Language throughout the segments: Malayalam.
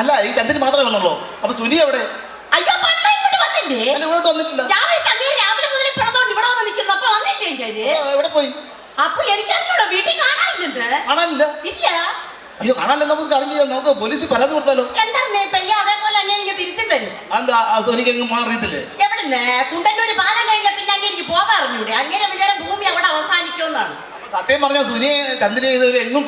അല്ല ഈ ചന്ദ്രൻ മാത്രമേ വന്നുള്ളൂ. അപ്പൊ സുനി എവിടെ? അയ്യോ പണ്ട് ഇങ്ങോട്ട് വന്നില്ലേ? അല്ല ഇങ്ങോട്ട് വന്നിട്ടില്ല. ഞാൻ രാവിലെ മുതൽ പിറന്നോണ്ട് ഇവിടെ വന്ന് നിൽക്കുന്നു അപ്പൊ വന്നില്ലേ എവിടെ പോയി? അപ്പൊ എനിക്കറിഞ്ഞൂടാ വീട്ടിൽ കാണാനില്ലെന്ന്. കാണാനില്ല. ഇല്ല. അയ്യോ കാണാനില്ല നമുക്ക് അറിഞ്ഞില്ല നമുക്ക് പോലീസിൽ പരാതി കൊടുത്താലോ? എന്താ പെയ്യ അതേപോലെ അങ്ങനെ എനിക്ക് തിരിച്ചും വരും. എന്താ സുനിക്ക് എങ്ങും അറിയത്തില്ലേ? എവിടുന്ന്? കുണ്ടന്നൂര് പാലം കഴിഞ്ഞ പിന്നെ അങ്ങനെ എനിക്ക് പോകാറിഞ്ഞൂടെ അങ്ങനെ വിചാരം ഭൂമി അവിടെ അവസാനിക്കുമെന്നാണ്. സത്യം പറഞ്ഞ സുനിയെ ചന്ദ്രനെ ഇതുവരെ എങ്ങും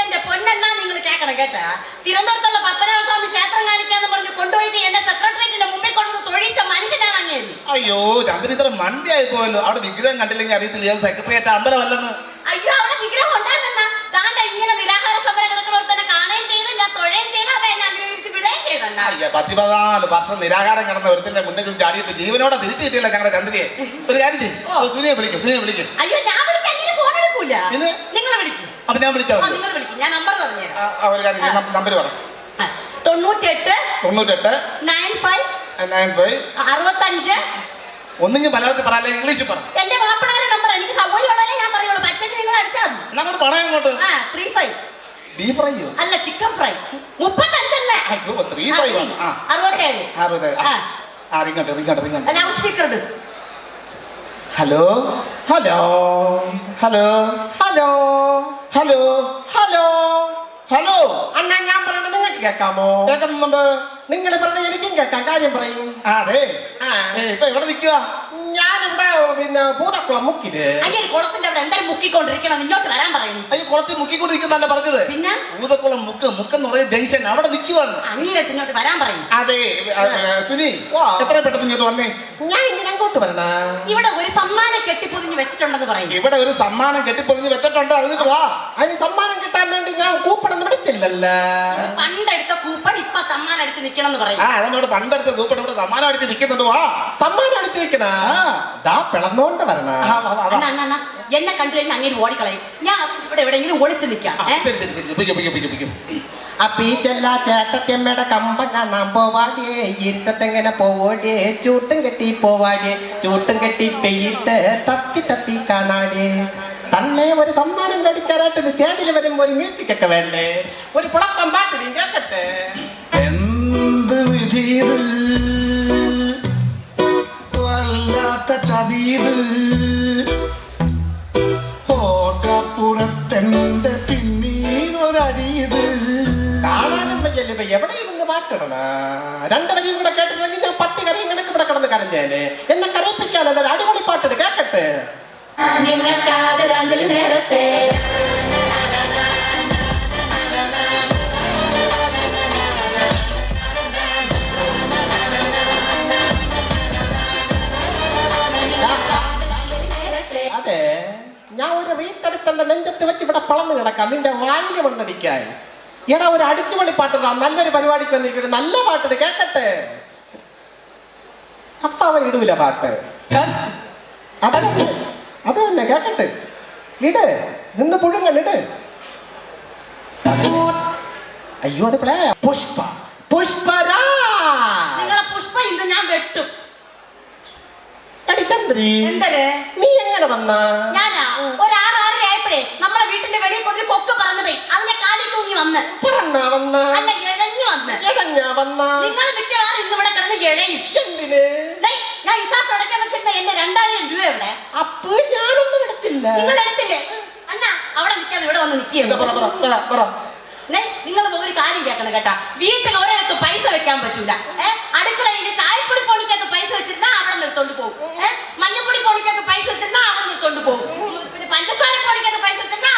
എന്റെ പൊന്നെണ്ണാ നിങ്ങൾ കേക്കണം കേട്ടാ? തിരുവനന്തപുരത്തുള്ള പത്മനാഭസ്വാമി ക്ഷേത്രം കാണിക്കാന്ന് പറഞ്ഞ് കൊണ്ടുപോയിട്ട് എന്റെ സെക്രട്ടേറിയറ്റിന്റെ മുമ്പിൽ കൊണ്ടുവന്ന് തൊഴിച്ച മനുഷ്യനാണ് അങ്ങേര്. അയ്യോ ചന്ദ്രൻ ഇത്ര മണ്ടിയായി പോയല്ലോ. അവിടെ വിഗ്രഹം കണ്ടില്ലെങ്കിൽ അറിയത്തില്ല. ഞാൻ സെക്രട്ടറിയേറ്റ് അമ്പലമല്ലെന്ന്. അയ്യോ അവിടെ വിഗ്രഹം ഉണ്ടായിരുന്ന താണ്ട ഇങ്ങനെ നിരാഹാര സമരം കിടക്കുന്നവർ തന്നെ കാണുകയും ചെയ്തില്ല തൊഴുകയും ചെയ്ത അവ എന്നെ അനുഗ്രഹിച്ച് വിടുകയും ചെയ്തണ്ട അയ്യ പത്തി പതിനാല് വർഷം നിരാകാരം കിടന്ന ഒരുത്തിന്റെ മുന്നിൽ ചെന്ന് ചാടിയിട്ട് ജീവനോടെ തിരിച്ചു കിട്ടിയില്ല ഞങ്ങളുടെ ചന്ദ്രയെ. ഒരു കാര്യം ചെയ്യും. സുനിയെ വിളിക്കും സുനിയെ വിളിക്കും. അയ്യോ ഞാൻ വിളിച്ച അങ്ങനെ ഫോൺ എടുക്കൂല. നിങ്ങളെ നിങ്ങൾ വിളിക്കും. അപ്പൊ ഞാൻ വിളിച്ചാൽ ആ മതി നിങ്ങൾ വിളിക്കും. ഞാൻ നമ്പർ പറഞ്ഞുതരാം. ആ, ആ, ഒരു കാര്യം നമ്പർ പറ. ആ, തൊണ്ണൂറ്റെട്ട് തൊണ്ണൂറ്റെട്ട് നയൻ ഫൈവ് നയൻ ഫൈവ് അറുപത്തഞ്ച് ഒന്നെങ്കിൽ മലയാളത്തിൽ പറ അല്ലെങ്കിൽ ഇംഗ്ലീഷിൽ പറ. എന്റെ മാപ്പിളയുടെ നമ്പർ എനിക്ക് സൗകര്യമുള്ളതല്ലേ ഞാൻ പറയുള്ളൂ. പച്ചക്ക് നിങ്ങൾ അടിച്ചാൽ മതി. എന്നങ്ങോട്ട് പറയാം അങ്ങോട്ട്. ആ ത്രീ ഫൈവ് ബീഫ് ഫ്രൈയോ അല്ല ചിക്കൻ ഫ്രൈ മുപ്പത്തഞ്ചല്ലേ അയ്യോ ത്രീ ഫൈവ് ആ. അറുപത്തേഴ്. അറുപത് ആ. ആ റിങ്ങോട്ട് റിങ്ങോട്ട് റിങ്ങോട്ട് ലൗഡ് സ്പീക്കർ ഇട്. Hello hello hello hello hello hello hello അണ്ണാ ഞാൻ പറയണത് നിങ്ങൾക്ക് കേൾക്കാമോ? കേൾക്കുന്നുണ്ട്. നിങ്ങൾ പറഞ്ഞ എനിക്കും കേൾക്കാം. കാര്യം പറയും. അതെ. ആ. ഇപ്പൊ എവിടെ നിൽക്കുക പിന്നെ പൂതക്കുളം മുക്കിൽ അങ്ങനെ കുളത്തിന്റെ അവിടെ എന്തായാലും മുക്കിക്കൊണ്ടിരിക്കണം. ഇങ്ങോട്ട് വരാൻ പറയുന്നു അയ്യോ കുളത്തിൽ മുക്കിക്കൊണ്ടിരിക്കുന്ന പറഞ്ഞത്. പിന്നെ? ഊതക്കുളം മുക്ക് മുക്കെന്ന് പറയുന്ന ജംഗ്ഷൻ അവിടെ നിൽക്കുവാണ് അങ്ങേരടുത്ത് ഇങ്ങോട്ട് വരാൻ പറയുന്നു അതെ സുനി. എത്ര പെട്ടെന്ന് ഇങ്ങോട്ട് വന്നേ? ഞാൻ ഇങ്ങനെ അങ്ങോട്ട് വരണ. ഇവിടെ ഒരു സമ്മാനം കെട്ടിപ്പൊതിഞ്ഞ് വെച്ചിട്ടുണ്ടെന്ന് പറയും. ഇവിടെ ഒരു സമ്മാനം കെട്ടിപ്പൊതിഞ്ഞ് വെച്ചിട്ടുണ്ട്. അതിന് വാ. അതിന് സമ്മാനം കിട്ടാൻ വേണ്ടി ഞാൻ കൂപ്പണൊന്നും എടുത്തില്ലല്ലോ? പണ്ടെടുത്ത കൂപ്പൺ ഇപ്പൊ സമ്മാനം അടിച്ച് നിക്കണം എന്ന് പറയും. ആ അതിനോട് പണ്ടെടുത്ത കൂപ്പൺ ഇവിടെ സമ്മാനം അടിച്ച് നിൽക്കുന്നുണ്ട് വാ. സമ്മാനം നിൽക്കണ ആ. പിളന്നോണ്ട് വരണ. അണ്ണാ, അണ്ണാ, അണ്ണാ, എന്നെ കണ്ടു കഴിഞ്ഞാൽ അങ്ങനെ ഓടിക്കളയും. ഞാൻ ഇവിടെ എവിടെയെങ്കിലും ഒളിച്ചു നിൽക്കാം. ഏ? ശരി ശരി ശരി. പിക്കും പിക്കും പിക്കും പിക്കും അപ്പീച്ചല്ല ചേട്ടത്തിയമ്മയുടെ കമ്പം കാണാൻ പോവാടിയേ ഇരുട്ടത്തെങ്ങനെ പോവാടിയേ ചൂട്ടും കെട്ടി പോവാടിയേ ചൂട്ടും കെട്ടി പെയ്യിട്ട് തപ്പി തപ്പി കാണാടിയേ തന്നെ ഒരു സമ്മാനം കടിക്കാനായിട്ട് ഒരു സ്റ്റേജിൽ വരുമ്പോൾ ഒരു മ്യൂസിക് ഒക്കെ വേണ്ടേ? ഒരു പുളപ്പം പാട്ടിടി കേക്കട്ടെ? ചതീത് എവിടെ ഇരുന്ന് പാട്ടിടണ രണ്ട് വരിയും കൂടെ കേട്ടിട്ടുണ്ടെങ്കിൽ ഞാൻ പട്ടി കരയും കിടക്ക് ഇവിടെ കിടന്ന് കരഞ്ഞേനെ. എന്നെ കരയിപ്പിക്കാനല്ല അടിപൊളി പാട്ടെടുക്കട്ടെ കേക്കട്ടെ? അതെ റീത്തെടുത്തന്റെ നെഞ്ചത്ത് വെച്ച് ഇവിടെ പളന്ന് കിടക്കാം. നിന്റെ വായിൽ മണ്ണടിക്കായി എടാ ഒരു അടിച്ചുപണി പാട്ടിടാം നല്ലൊരു പരിപാടിക്ക് വന്നിരിക്കട്ടെ. നല്ല പാട്ടിട്ട് കേക്കട്ടെ. അപ്പ അവ ഇടൂല പാട്ട്. അത് തന്നെ. അത് തന്നെ കേക്കട്ടെ. ഇട്. നിന്ന് പുഴുങ്ങൻ ഇട്. അയ്യോ അത് പ്ലേ പുഷ്പ. പുഷ്പരാ പുഷ്പ ഇന്ന് ഞാൻ വെട്ടും. എടി ചന്ദ്രി നീ എങ്ങനെ വന്നാ? ഞാനാ? ഒരു ആയപ്പോഴേ നമ്മളെ വീട്ടിന്റെ വെളിയിൽ കൊണ്ടൊരു കൊക്ക് പറന്നു പോയി. അതിന്റെ കാലിൽ തൂങ്ങി വന്ന്. പറഞ്ഞാ വന്ന. അല്ല ഇഴഞ്ഞു വന്ന്. എടഞ്ഞ വന്ന. നിങ്ങൾ മിക്കവാറും ഇന്ന് ഇവിടെ കിടന്ന് ഇഴയും. എന്തിന്? ദേ, ഞാൻ ഇസാഫ് അടയ്ക്കാൻ വെച്ചിരുന്ന? എന്റെ രണ്ടായിരം രൂപ എവിടെ? അപ്പൊ ഞാനൊന്നും എടുത്തില്ല. നിങ്ങൾ എടുത്തില്ലേ? അണ്ണാ അവിടെ നിൽക്കാതെ ഇവിടെ വന്ന് എന്താ പറ പറ നിൽക്കുക പറ. പറ നിങ്ങൾ ഒരു കാര്യം കേൾക്കണം കേട്ടാ. വീട്ടിൽ ഒരിടത്ത് പൈസ വെക്കാൻ പറ്റൂല. ഏ അടുക്കളയിൽ ചായപ്പൊടി പൊടിക്കകത്ത് പൈസ വെച്ചിരുന്നാ അവിടെ നിർത്തോണ്ട് പോകും. ഏ മഞ്ഞപ്പൊടി പൊടിക്കകത്ത് പൈസ വെച്ചിരുന്നാ അവിടെ നിർത്തോണ്ട് പോകും പിന്നെ പഞ്ചസാര പൊടിക്കകത്ത് പൈസ വെച്ചിരുന്നാ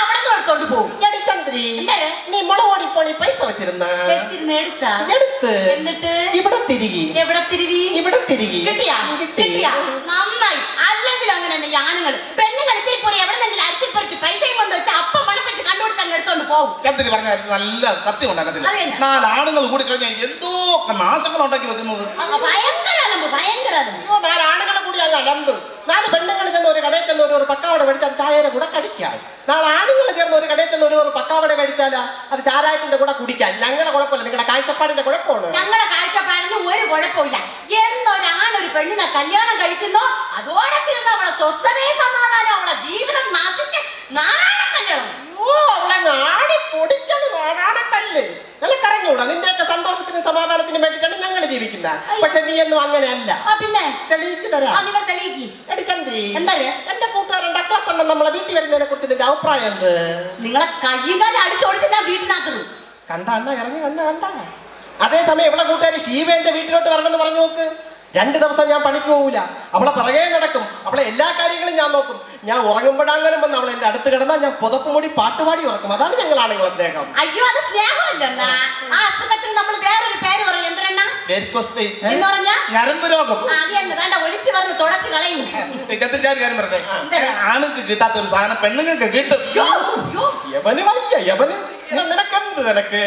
അവിടെ നിന്ന് എടുത്തോണ്ട് പോകും എടി ചന്ദ്രി എന്തര്? നീ മുളകോടി പോണി പൈസ വെച്ചിരുന്ന? വെച്ചിരുന്ന് എടുത്താ? എടുത്ത്. എന്നിട്ട്? ഇവിടെ തിരികി. എവിടെ തിരിവി ഇവിടെ തിരികി. കിട്ടിയാ? കിട്ടി. കിട്ടിയാ? നന്നായി. അല്ലെങ്കിൽ അങ്ങനെ തന്നെ ഈ ആണുങ്ങൾ പെണ്ണുങ്ങൾ ഇത്തിരി പോയി എവിടെന്നെങ്കിലും അരത്തിപ്പറിച്ച് പൈസയും കൊണ്ട് വെച്ച് അപ്പം പണം വെച്ച് കണ്ടുപിടിച്ച് അങ്ങ് എടുത്തോണ്ട് പോകും ചന്ദ്രി പറഞ്ഞ നല്ല സത്യം ഉണ്ടാകത്തില്ല. നാലാണുങ്ങൾ കൂടി കഴിഞ്ഞാൽ എന്തോ നാശങ്ങൾ ഉണ്ടാക്കി വെക്കുന്നത്. ഭയങ്കര നാല് ആണുങ്ങളെ കൂടി അത് അലമ്പ്. നാല് പെണ്ണുങ്ങൾ ചെന്ന് ഒരു കടയിൽ ചെന്ന് ഒരു പക്കാവട മേടിച്ച് അത് ചായയുടെ കൂടെ കടിക്കാൻ നാളെ ആണുങ്ങൾ ചെന്ന് ഒരു പക്കാവട കഴിച്ചാലാ? അത് ചാരായത്തിന്റെ കൂടെ കുടിക്കാൻ. ഞങ്ങളെ കുഴപ്പമില്ല. നിങ്ങളുടെ കാഴ്ചപ്പാടിന്റെ കുഴപ്പമാണ്. ഞങ്ങളെ കാഴ്ചപ്പാടിന് ഒരു കുഴപ്പമില്ല. എന്നൊരാണൊരു പെണ്ണിനെ കല്യാണം കഴിക്കുന്നോ അതോടെ തീർന്ന അവളെ സ്വസ്ഥതയെ സമാധാനം അവളെ ജീവിതം നാശിച്ച് നാരായണ ഓ അവളെ പൊടിക്കൽ നിനക്കറിഞ്ഞൂടാ? നിന്റെയൊക്കെ സന്തോഷത്തിനും സമാധാനത്തിനും വേണ്ടിയിട്ടാണ് ഞങ്ങൾ ജീവിക്കുന്നത് പക്ഷെ നീ ഒന്നും അങ്ങനെയല്ല പിന്നെ? തെളിയിച്ചു തരാം. തെളിയിക്കും. എന്താ അണ്ണൻ നമ്മളെ വീട്ടിൽ വരുന്നതിനെ കുറിച്ച് നിന്റെ അഭിപ്രായം എന്ത്? നിങ്ങളെ കൈകാലം കാലം അടിച്ചോടിച്ച് ഞാൻ വീട്ടിനകത്തു കണ്ട അണ്ണ ഇറങ്ങി വന്ന കണ്ട. അതേസമയം ഇവിടെ കൂട്ടുകാർ ശീവേന്റെ വീട്ടിലോട്ട് വരണമെന്ന് പറഞ്ഞു നോക്ക്. രണ്ട് ദിവസം ഞാൻ പണിക്ക് പോവില്ല അവളെ പിറകെ നടക്കും അവളെ എല്ലാ കാര്യങ്ങളും ഞാൻ നോക്കും. ഞാൻ ഉറങ്ങുമ്പോഴാങ്ങനും വന്ന് അവൾ എന്റെ അടുത്ത് കിടന്നാൽ ഞാൻ പുതപ്പ് മൂടി പാട്ടുപാടി ഉറക്കും. അതാണ് ഞങ്ങൾ ആണുങ്ങളെ സ്നേഹം. അയ്യോ അത് സ്നേഹമല്ലെന്നാ ആ അസുഖത്തിന് നമ്മൾ വേറൊരു പേര് പറയും. ഞരമ്പ് രോഗം. ഒളിച്ചു വന്ന് തുടച്ച് കളയും. കാര്യം? ആണുങ്ങൾക്ക് കിട്ടാത്ത ഒരു സാധനം പെണ്ണുങ്ങൾക്ക് കിട്ടും. യവന് വയ്യ യവന് നിനക്കെന്ത് നിനക്ക്?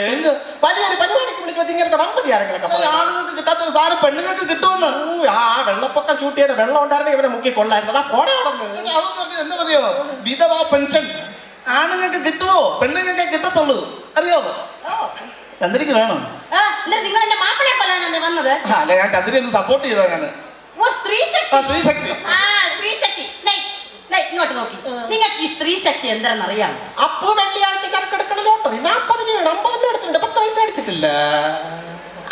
വലിയൊരു പരിപാടിക്ക് വിളിച്ച് വെച്ച് ഇങ്ങനത്തെ വമ്പതി ആരെങ്കിലൊക്കെ അത് ആണുങ്ങൾക്ക് കിട്ടാത്ത ഒരു സാധനം പെണ്ണുങ്ങൾക്ക് കിട്ടുമെന്ന്. ആ വെള്ളപ്പൊക്കം ഷൂട്ട് ചെയ്ത വെള്ളം ഉണ്ടായിരുന്നെങ്കിൽ ഇവനെ മുക്കി കൊള്ളായിരുന്നു പോടെ അതൊന്നും എന്താ പറയോ വിധവാ പെൻഷൻ ആണുങ്ങൾക്ക് കിട്ടുമോ പെണ്ണുങ്ങൾക്ക് കിട്ടത്തുള്ളൂ. അറിയോ? ചന്ദ്രക്ക് വേണം. നിങ്ങൾ എന്റെ മാപ്പിളയെ കൊല്ലാനല്ലേ വന്നത്? അല്ല ഞാൻ ചന്ദ്രനെ ഒന്ന് സപ്പോർട്ട് ചെയ്താ ഞാൻ സ്ത്രീശക്തി. സ്ത്രീ ഇങ്ങോട്ട് നോക്കി. നിങ്ങൾക്ക് ഈ സ്ത്രീ ശക്തി എന്താണെന്നറിയാമോ അപ്പൊ വെള്ളിയാഴ്ച കിടക്കണ ലോട്ടറി നാപ്പത് രൂപ എടുത്തിട്ടുണ്ട് പത്ത് പൈസ അടിച്ചിട്ടില്ല.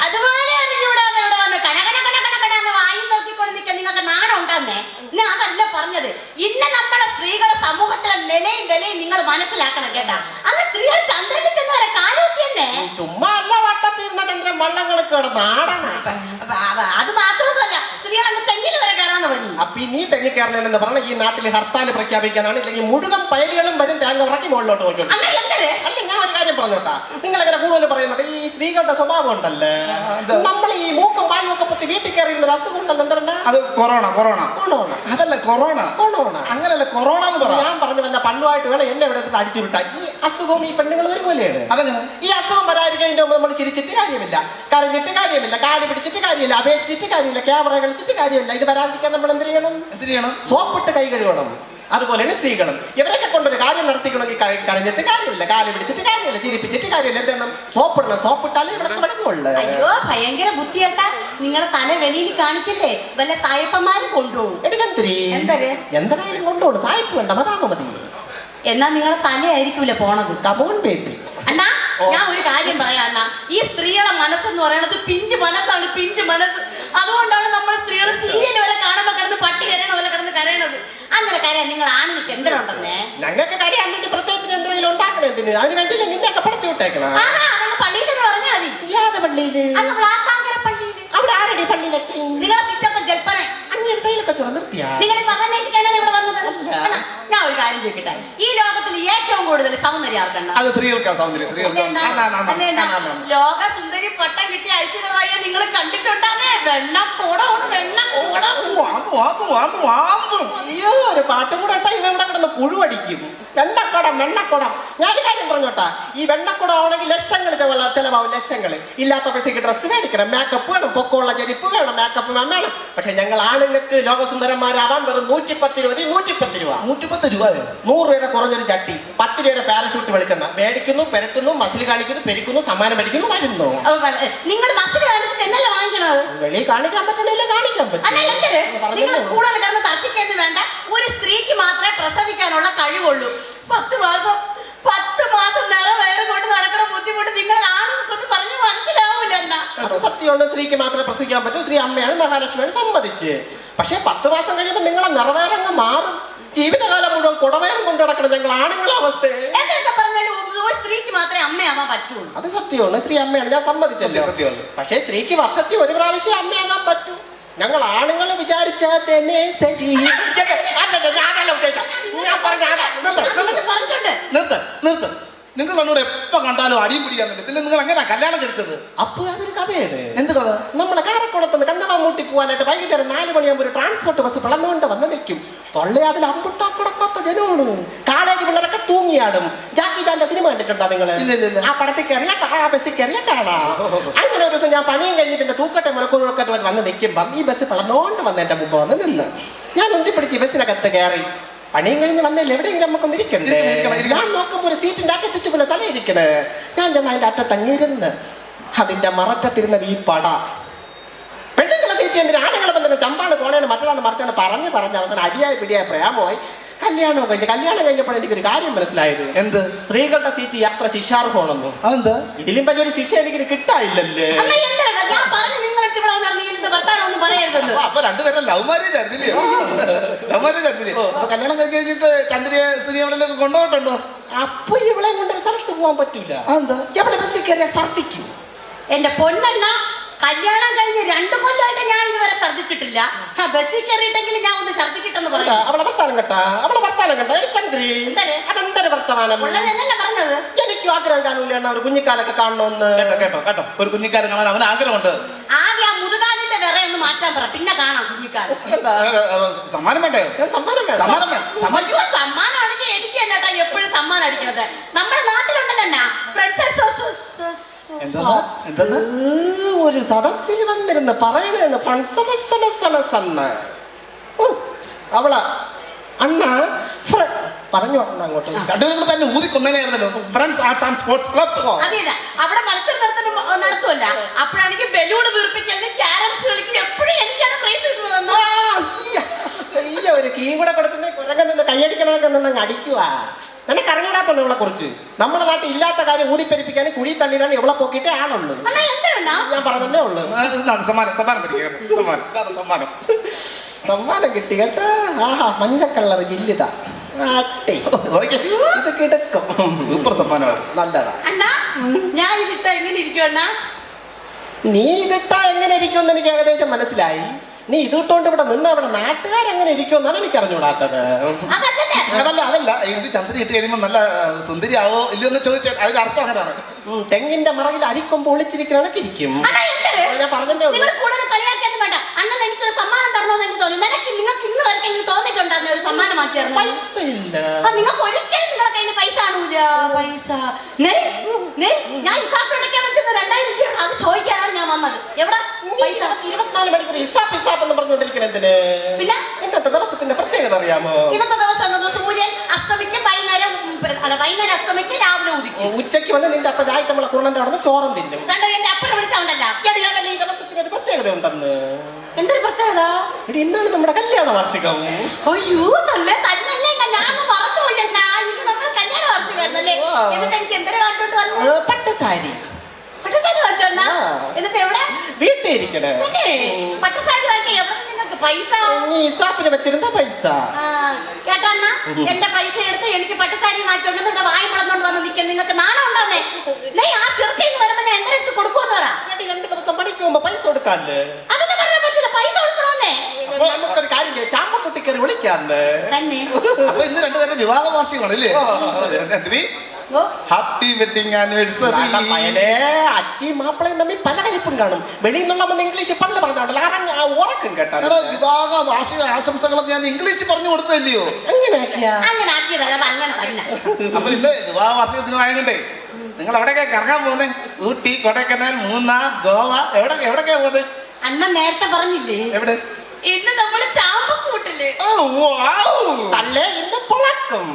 അതുപോലെ അറിഞ്ഞൂടാതെ ഇവിടെ വന്ന് വായും നോക്കിക്കൊണ്ട് നിൽക്കാൻ നിങ്ങൾക്ക് നാണം ഉണ്ടെന്നേ? ഞാൻ അതല്ല പറഞ്ഞത്. ഇന്ന് നമ്മളെ സ്ത്രീകളെ സമൂഹത്തിലെ നിലയും വിലയും നിങ്ങൾ മനസ്സിലാക്കണം കേട്ടാ. അന്ന് സ്ത്രീകൾ ചന്ദ്രനിൽ ചെന്നവരെ കാലൊക്കെയെന്നേ ചുമ്മാ അല്ല വട്ടത്തിരുന്ന ചന്ദ്രൻ അത് മാത്രമൊന്നുമല്ല സ്ത്രീകൾ അങ്ങ് തെങ്ങിൽ വരെ കയറാന്ന് ഇനി അപ്പൊ നീ തെങ്ങിക്കയറണെന്ന് പറഞ്ഞ ഈ നാട്ടിൽ ഹർത്താൽ പ്രഖ്യാപിക്കാനാണ് ഇല്ലെങ്കിൽ മുഴുവൻ പയലുകളും വരും തേങ്ങ ഉറക്കി മുകളിലോട്ട് എന്തര് അല്ല ഞാൻ ഒരു കാര്യം പറഞ്ഞോട്ടാ. നിങ്ങൾ അങ്ങനെ കൂടുതൽ പറയുന്നുണ്ട് ഈ സ്ത്രീകളുടെ സ്വഭാവം ഉണ്ടല്ലേ? നമ്മൾ ഈ മൂക്കും വായുമൊക്കെ പൊത്തി വീട്ടിൽ കയറി ഇരുന്ന ഒരു അസുഖം ഉണ്ടെന്ന് അത് കൊറോണ കൊറോണ. കൊണോണ. അതല്ല കൊറോണ. കൊണോണ. അങ്ങനല്ല കൊറോണ എന്ന് പറ. ഞാൻ പറഞ്ഞു വന്ന പണ്ടുമായിട്ട് വേണം എന്നെ ഇവിടെ അടിച്ചു വിട്ടാ ഈ അസുഖവും ഈ പെണ്ണുങ്ങൾ ഒരുപോലെയാണ്. അതങ്ങനെ? ഈ അസുഖം വരാതിരിക്കാൻ ഇതിന്റെ മുമ്പ് നമ്മൾ ചിരിച്ചിട്ട് കാര്യമില്ല. കരഞ്ഞിട്ട് കാര്യമില്ല. കാൽ പിടിച്ചിട്ട് കാര്യമില്ല. അപേക്ഷിച്ചിട്ട് കാര്യമില്ല. ക്യാമറ കളിച്ചിട്ട് കാര്യമില്ല. ഇത് വരാതിരിക്കാൻ നമ്മൾ എന്ത് ചെയ്യണം? എന്ത് ചെയ്യണം? സോപ്പിട്ട് കൈ കഴുകണം. അതുപോലെയാണ് സ്ത്രീകളും. ഇവരൊക്കെ കൊണ്ടൊരു കാര്യം നടത്തിക്കണമെങ്കിൽ കരഞ്ഞിട്ട് കാര്യമില്ല. കാലം പിടിച്ചിട്ട് കാര്യമില്ല. ചിരിപ്പിച്ചിട്ട് കാര്യമില്ല. എന്തെണ്ണം സോപ്പിടണം. സോപ്പിട്ടാലേ ഇവിടെ തുടങ്ങുള്ളൂ അയ്യോ ഭയങ്കര ബുദ്ധിയേട്ടാ. നിങ്ങളെ തല വെളിയിൽ കാണിക്കില്ലേ വല്ല സായപ്പന്മാരും കൊണ്ടുപോകും. എടുക്കന്തിരി എന്തര്? എന്തായാലും കൊണ്ടുപോകണം. സായിപ്പ് വേണ്ട. മതാമ മതി. എന്നാ നിങ്ങളെ തലയായിരിക്കൂല പോണത്. കബോൺ ബേബി അണ്ണാ ഞാൻ ഒരു കാര്യം പറയാം അണ്ണാ. ഈ സ്ത്രീകളെ മനസ്സെന്ന് പറയണത് പിഞ്ച് മനസ്സാണ് പിഞ്ച് മനസ്സ്. അതുകൊണ്ടാണ് നമ്മൾ സ്ത്രീകൾ സീരിയൽ വരെ കാണുമ്പോ കിടന്ന് പട്ടി കരയണ പോലെ കിടന്ന് കരയണത് നിങ്ങൾ ആണുങ്ങൾക്ക് എന്തിനുണ്ടെന്നേ ഞങ്ങൾക്ക് കരയാൻ വേണ്ടി പ്രത്യേകിച്ച് എന്തെങ്കിലും ഉണ്ടാക്കണം എന്തിന്? അതിന് വേണ്ടി നിന്നെ ഒക്കെ പഠിച്ചു വിട്ടേക്കണം. പള്ളിയിൽ പറഞ്ഞാൽ മതി. ഏത് പള്ളിയിൽ? അങ്ങ് അവിടെ ആരടി പള്ളി വെച്ചു? നിങ്ങളെ ചിറ്റപ്പൻ ജൽപ്പന. അങ്ങനെ തൈലൊക്കെ ചുരം നിർത്തിയാ നിങ്ങൾ ഇവിടെ വന്നത്. ഞാൻ ഒരു കാര്യം ചോദിക്കട്ടെ ഈ ലോകത്തിൽ ഏറ്റവും കൂടുതൽ സൗന്ദര്യം ആർക്കണ്ണ അത് സ്ത്രീകൾക്കാ സൗന്ദര്യം സ്ത്രീകൾക്ക് ലോക സുന്ദരി പട്ടം കിട്ടിയ ഐശ്വര്യറായ നിങ്ങൾ കണ്ടിട്ടുണ്ടാന്നേ വെണ്ണം കൂടമാണ് വെണ്ണം കൂടം അയ്യോ ഒരു പാട്ടും കൂടെ ഇട്ടാ ഇവ ഇവിടെ കിടന്ന് പുഴുവടിക്കും വെണ്ണക്കുടം വെണ്ണക്കുടം ഞാൻ കാര്യം പറഞ്ഞോട്ടാ ഈ വെണ്ണക്കുടം ആണെങ്കിൽ ലക്ഷങ്ങൾ ചെലവാ- ചെലവാകും ലക്ഷങ്ങൾ ഇല്ലാത്ത പൈസക്ക് ഡ്രസ്സ് മേടിക്കണം മേക്കപ്പ് വേണം പൊക്കമുള്ള ചെരിപ്പ് വേണം മേക്കപ്പ് വേണം പക്ഷെ ഞങ്ങൾ ആണുങ്ങൾക്ക് ലോകസുന്ദരന്മാരാവാൻ വെറും നൂറ്റിപ്പത്ത് രൂപ നൂറ്റിപ്പത്ത് രൂപ നൂറ്റിപ്പത്ത് രൂപയോ നൂറ് രൂപ കുറഞ്ഞൊരു ചട്ടി പത്ത് രൂപ പാരഷൂട്ട് വെളിച്ചെണ്ണ മേടിക്കുന്നു പെരത്തുന്നു മസിൽ കാണിക്കുന്നു പെരിക്കുന്നു സമ്മാനം മേടിക്കുന്നു വരുന്നു. നിങ്ങൾ മസിൽ കാണിച്ചിട്ട് എന്നല്ല വാങ്ങിക്കണത്? വെളിയിൽ കാണിക്കാൻ പറ്റണില്ല കാണിക്കാൻ പറ്റും. വേണ്ട. ഒരു സ്ത്രീക്ക് മാത്രമേ പ്രസവിക്കാനുള്ള കഴിവുള്ളൂ. പത്ത് മാസം പത്ത് മാസം നിറവയറ് കൊണ്ട് നടക്കണ ബുദ്ധിമുട്ട് നിങ്ങൾ ആണുങ്ങൾക്കൊന്നും പറഞ്ഞു മനസ്സിലാവില്ല അത് സത്യമാണ് സ്ത്രീക്ക് മാത്രമേ പ്രസവിക്കാൻ പറ്റൂ. സ്ത്രീ അമ്മയാണ് മഹാലക്ഷ്മിയാണ് സമ്മതിച്ച് പക്ഷെ പത്ത് മാസം കഴിയുമ്പോൾ നിങ്ങളെ നിറവേറങ്ങ് മാറും. ജീവിതകാലം മുഴുവൻ കുടവേറും കൊണ്ട് നടക്കണം ഞങ്ങൾ ആണുങ്ങളെ അവസ്ഥ എന്തൊക്കെ പറഞ്ഞാലും ഒരു- ഒരു സ്ത്രീക്ക് മാത്രമേ അമ്മയാവാൻ പറ്റുള്ളൂ അത് സത്യമാണ് സ്ത്രീ അമ്മയാണ് ഞാൻ സമ്മതിച്ചല്ലേ സത്യം, സത്യം. പക്ഷെ സ്ത്രീക്ക് വർഷത്തിൽ ഒരു പ്രാവശ്യം അമ്മയാകാൻ പറ്റൂ ഞങ്ങൾ ആണുങ്ങൾ വിചാരിച്ചാൽ തന്നെ ശരി അതല്ല, ഞാനല്ല ഉദ്ദേശം. ഞാൻ പറഞ്ഞ അതാ. നിർത്ത്, നിർത്ത്. പറഞ്ഞിട്ടുണ്ട് നിർത്ത് നിർത്ത് നിങ്ങൾ എന്നോട് എപ്പോ കണ്ടാലും അടിയും പിടിയാന്നില്ല പിന്നെ നിങ്ങൾ എങ്ങനെ കല്യാണം കഴിച്ചത്? അപ്പൊ അതൊരു കഥയാണ്. എന്ത് കഥ? നമ്മളെ കാരക്കുളത്ത് നിന്ന് കന്നവാമൂട്ടി പോകാനായിട്ട് വൈകുന്നേരം നാല് മണിയാകുമ്പോൾ ഒരു ട്രാൻസ്പോർട്ട് ബസ് പിളന്നുകൊണ്ട് വന്ന് നിൽക്കും. തൊള്ളി അതിൽ അമ്പിട്ടാ കിടക്കാത്ത ജനമാണ് കാളേജ് പിള്ളേരൊക്കെ തൂങ്ങിയാടും. ജാക്കി ജാന്റെ സിനിമ കണ്ടിട്ടുണ്ടോ നിങ്ങൾ. ആ പടത്തിൽ കയറിയ ആ ബസ്സിൽ കയറിയ കാണാ. അങ്ങനെ ഒരു ദിവസം ഞാൻ പണിയും കഴിഞ്ഞിട്ട് എന്റെ തൂക്കട്ടെ മുളക്കുഴൊക്കെ വന്ന് നിൽക്കുമ്പം ഈ ബസ് പിളന്നുകൊണ്ട് വന്ന് എന്റെ മുമ്പ് വന്ന് നിന്ന്. ഞാൻ ഒന്തിപ്പിടിച്ച് ബസ്സിനകത്ത് കയറി പണിയും കഴിഞ്ഞ് വന്നില്ല എവിടെയെങ്കിലും നമുക്കൊന്ന് ഇരിക്കണ്ടേ? ഇരിക്കണം, ഇരിക്കണം, ഇരിക്കണം. ഞാൻ നോക്കുമ്പോ ഒരു സീറ്റിന്റെ അറ്റത്തിച്ചു പോലെ തല ഇരിക്കണേ. ഞാൻ ചെന്ന അതിന്റെ അറ്റത്തങ്ങിരുന്ന് അതിന്റെ മററ്റത്തിരുന്നത് ഈ പട. പെണ്ണുങ്ങളെ സീറ്റ് എന്തിനാണുങ്ങളെ ബന്ധം ചമ്പാണ് കോണേണ് മറ്റതാണ് മറിച്ചാണ് പറഞ്ഞ് പറഞ്ഞ് അവസാനം അടിയായി പിടിയായി പ്രയാമമായി. കല്യാണം കഴിഞ്ഞ് കല്യാണം കഴിഞ്ഞപ്പോൾ എനിക്കൊരു കാര്യം മനസ്സിലായത്. എന്ത്? സ്ത്രീകളുടെ സീറ്റ് യാത്ര ശിക്ഷാർഹമാണെന്നു? അതെന്താ? ഇതിലും വലിയൊരു ശിക്ഷ എനിക്ക് കിട്ടായില്ലല്ലേ അപ്പൊ അപ്പൊ രണ്ടുപേരും ലവ് മാരേജ് ആയിരുന്നില്ലയോ ലവ് മാരേജ് ആയിരുന്നില്ലേ അപ്പൊ കല്യാണം കഴിഞ്ഞ് കഴിഞ്ഞിട്ട് ചന്ദ്രയെ സ്ത്രീ എവിടെയൊക്കെ കൊണ്ടുപോയിട്ടുണ്ടോ? അപ്പൊ ഇവളെ കൊണ്ട് സ്ഥലത്ത് പോകാൻ പറ്റൂല. എന്താ എവിടെ ബസ്സിൽ കയറിയ ഛർദിക്കും എന്റെ പൊന്നെണ്ണ കല്യാണം കഴിഞ്ഞ് രണ്ടു കൊല്ലമായിട്ട് ഞാൻ ഇതുവരെ ശ്രദ്ധിച്ചിട്ടില്ല ബസ്സിൽ കയറിയിട്ടെങ്കിലും ഞാൻ ഒന്ന് ശ്രദ്ധിക്കട്ടെന്ന്? പറഞ്ഞു അവളെ വർത്താനം കേട്ടാ അവളെ വർത്താനം കണ്ട എടി ചന്ദ്രി. എന്തര്? അതെന്തൊരു വർത്തമാനം? പറഞ്ഞത്? എനിക്കും ആഗ്രഹം കാണൂല ഒരു കുഞ്ഞിക്കാലൊക്കെ കാണണമെന്ന് കേട്ടോ കേട്ടോ കേട്ടോ. ഒരു കുഞ്ഞിക്കാലം കാണാൻ അവൻ ആഗ്രഹമുണ്ട്. ആദ്യം ആ മുതുകാലിന്റെ വിറ ഒന്ന് മാറ്റാൻ പറ പിന്നെ കാണാം കുഞ്ഞിക്കാലം. സമ്മാനം വേണ്ടേ? സമ്മാനം വേണം സമ്മാനം വേണം സമ്മാനം സമ്മാനം ആണെങ്കിൽ എനിക്ക് തന്നെ എപ്പോഴും സമ്മാനം അടിക്കുന്നത് നമ്മുടെ നാട്ടിലുണ്ടല്ലോ ഫ്രണ്ട്സ് എന്താ എന്താ ഏ, ഒരു സദസ്സിൽ വന്നിരുന്ന് പറയണേന്ന് ഫ്രണ്ട്സണസണസണസന്ന് അവള അണ്ണ പറഞ്ഞു അങ്ങോട്ട്. രണ്ടുപേരും കൂടെ തന്നെ ഊതി കൊന്നേനായിരുന്നല്ലോ. Friends arts and sports club അവിടെ മത്സരം നടത്തുമല്ല അപ്പോഴാണെങ്കിൽ ബലൂൺ വീർപ്പിക്കലിന് ക്യാരംസ് കളിക്കും. എപ്പോഴും എനിക്കാണ് പ്രൈസ് കിട്ടുന്നത് അയ്യോ ഒരു കീ കൂടെ കൊടുത്തിട്ട് കുരങ്ങ നിന്ന് കൈയടിക്കണമൊക്കെ നിന്ന് അടിക്കുക നിനക്ക് അറിഞ്ഞൂടാത്തുള്ളൂ ഇവളെ കുറിച്ച്. നമ്മുടെ നാട്ടിൽ ഇല്ലാത്ത കാര്യം ഊതിപ്പെരിപ്പിക്കാനും കുഴി തള്ളിയിലാണ് ഇവളെ പൊക്കിയിട്ടേ ആളുള്ളു. ഞാൻ പറഞ്ഞതന്നെ ഉള്ളു. സമ്മാനം കിട്ടി കേട്ടോ. ആഹാ മഞ്ഞ കളർ ജില്ലിത. ഇത് കിടക്കും. സൂപ്പർ സമ്മാനമാണ്. നല്ലതാ. അണ്ണാ ഞാൻ ഇതിട്ട എങ്ങനെ ഇരിക്കും അണ്ണാ? നീ ഇതിട്ടാ എങ്ങനെ ഇരിക്കും എന്ന് എനിക്ക് ഏകദേശം മനസ്സിലായി. നീ ഇതിട്ടോണ്ട് ഇവിടെ നിന്ന് അവിടെ നാട്ടുകാരെങ്ങനെ ഇരിക്കുമെന്നാണ് എനിക്ക് അറിഞ്ഞൂടാത്തത് അതല്ലേ അതല്ല. അതല്ല എനിക്ക് ചന്ദ്രൻ ഇട്ട് കഴിയുമ്പോൾ നല്ല സുന്ദരി ആവോ ഇല്ലയോ എന്ന് ചോദിച്ചാൽ അതിന്റെ അർത്ഥം അങ്ങനെയാണ് തെങ്ങിന്റെ മറകിൽ അരിക്കൊമ്പ് ഒളിച്ചിരിക്കണക്ക് ഇരിക്കും. ഞാൻ പറഞ്ഞതേ ഉള്ളൂ. പൈസ ഇല്ല ആ, നിങ്ങൾക്ക് ഒരിക്കലും നിങ്ങളെ കയ്യിൽ പൈസ പൈസ. ഞാൻ വെച്ചത് രണ്ടായിരം അത് ചോദിക്കാനാണ് ഞാൻ വന്നത്. എവിടെ ഇരുപത്തിനാല് മണിക്കൂർ ഹിസാബ് ഹിസാബ് എന്ന് പറഞ്ഞുകൊണ്ടിരിക്കുന്നത് എന്തിന്? പിന്നെ? ഇന്നത്തെ ദിവസത്തിന്റെ പ്രത്യേകത അറിയാമോ? ഇന്നത്തെ ദിവസം എന്നത് സൂര്യൻ അസ്തമിക്കും വൈകുന്നേരം അല്ല വൈകുന്നേരം അസ്തമിക്കും രാവിലെ ഉദിക്കും. ഉച്ചയ്ക്ക് വന്ന് നിന്റെ അപ്പ രായി നമ്മളെ കുറുണന്റെ അവിടെ നിന്ന് ചോറം തിന്നും. കണ്ടോ എന്റെ അപ്പനെ എടിയാണല്ലേ ഈ ദിവസത്തിന് ഒരു പ്രത്യേകത ഉണ്ടെന്ന്? എന്തൊരു പ്രത്യേകത? എടി ഇന്നാണ് നമ്മുടെ കല്യാണ വാർഷികം. അയ്യോ തന്നെ തന്നല്ലേ ഞാൻ മറന്നുപോയി അണ്ണാ. നമ്മുടെ കല്യാണ വാർഷികമായിരുന്നല്ലേ? ആ. എന്നിട്ട് എനിക്ക് എന്തൊരു കാണിച്ചോണ്ട് വന്നു ഏ, പട്ട് സാരി. വാങ്ങിച്ചോണ്ടാ എന്നിട്ട് എവിടെ? വീട്ടിൽ ഇരിക്കണേ. വാങ്ങിയ എവിടെ നിങ്ങൾക്ക് പൈസ? ഇസാപ്പിന് വെച്ചിരുന്ന പൈസ. ആ, കേട്ടോ അണ്ണാ. എന്റെ പൈസ എടുത്ത് എനിക്ക് പട്ടുസാരി വാങ്ങിച്ചോണ്ട് നിന്റെ വായി വളർന്നോണ്ട് വന്ന് നിൽക്കാൻ നിങ്ങൾക്ക് നാണം ഉണ്ടാന്നേ നീ ആ ചെറുത്തേക്ക് വരുമ്പോ എന്റെ അടുത്ത് കൊടുക്കുമെന്ന് പറ. രണ്ട് ദിവസം പണിക്ക് പോകുമ്പോ പൈസ കൊടുക്കാല്ലേ? അതൊന്നും പറയാൻ പറ്റില്ല പൈസ കൊടുക്കണമെന്നേ നമുക്കൊരു കാര്യം ചെയ്യാം തന്നെ. അപ്പൊ ഇന്ന് രണ്ടുപേരും വിവാഹ വാർഷികമാണ് ഇല്ലേ ചന്ദ്രി ഹാപ്പി വെഡിങ് ആനിവേഴ്സറി മാപ്പിളയും തമ്മിൽ പല കലിപ്പും കാണും. വെളിയിൽ നിന്നുള്ള ഇംഗ്ലീഷ് പണ്ട് പറഞ്ഞോണ്ടല്ലോ അറിഞ്ഞ ഉറക്കും കേട്ടോ. എടാ വിവാഹ വാർഷിക ആശംസകളൊക്കെ ഞാൻ ഇംഗ്ലീഷ് പറഞ്ഞു കൊടുത്തല്ലയോ അങ്ങനെ ആക്കിയതല്ല അങ്ങനെ തന്നെ. അപ്പൊ ഇന്ന് വിവാഹ വാർഷികത്തിന് നിങ്ങൾ എവിടെയൊക്കെ കറങ്ങാൻ പോകുന്നേ? ഊട്ടി കൊടൈക്കനാൽ മൂന്നാർ ഗോവ എവിടെ എവിടൊക്കെയാ പോകുന്നത് അണ്ണൻ നേരത്തെ പറഞ്ഞില്ലേ? എവിടെ? ഇന്ന് നമ്മൾ ചാമ്പ കൂട്ടില്ലേ വൗ. ഇന്ന് പൊളക്കും